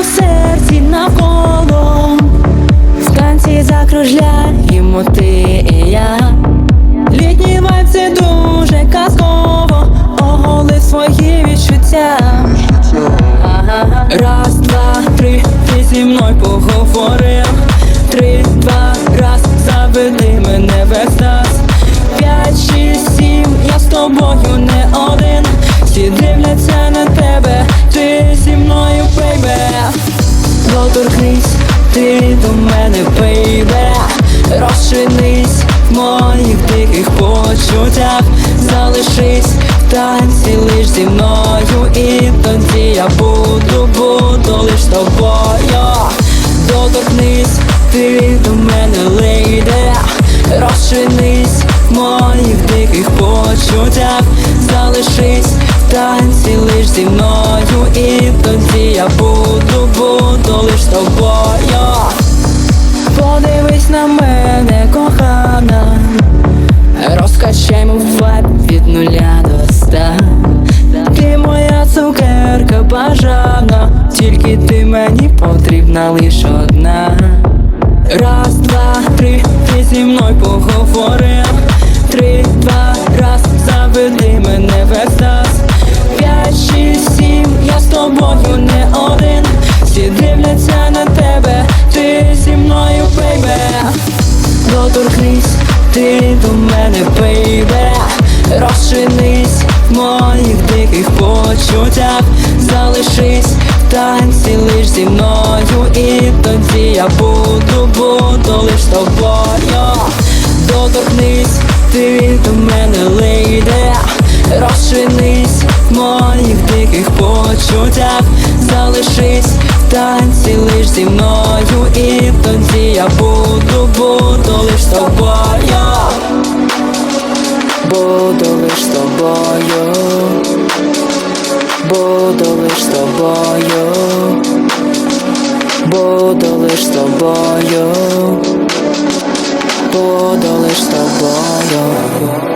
у серці навколо. В танці закружляємо ти і я. Літній вайб це дуже казково. Оголив свої відчуття. Раз, два, три, ти зі мною поговорив. Три, два, раз, заведи мене в екстаз. П'ять, шість, сім, я з тобою не один. Всі дивляться на тебе, ти зі мною Доторкнись, ти до мене, бейбе. Розчинись в моїх диких почуттях. Залишись в танці лиш зі мною, і тоді я буду, буду лиш тобою. Доторкнись, ти до мене лейде. Розчинись в моїх диких почуттях. Залишись в танці лиш зі мною, і тоді тобою. Подивись на мене, кохана, розкачаймо вайб від нуля до ста. Ти моя цукерка бажана, тільки ти мені потрібна лиш одна. Раз, два, три, ти зі мною поговорив. Три, два, раз, заведи мене в екстаз. П'ять, шість, сім, я з тобою не один. Розчинись в моїх диких почуттях. Залишись в танці лиш зі мною, і тоді я буду, буду лиш тобою. Доторкнись, ти до мене лейде. Розчинись в моїх диких почуттях. Залишись в танці лиш зі мною, і тоді я буду, буду лиш тобою. Буду лиш тобою. Буду лиш тобою. Буду лиш тобою. Буду лиш тобою.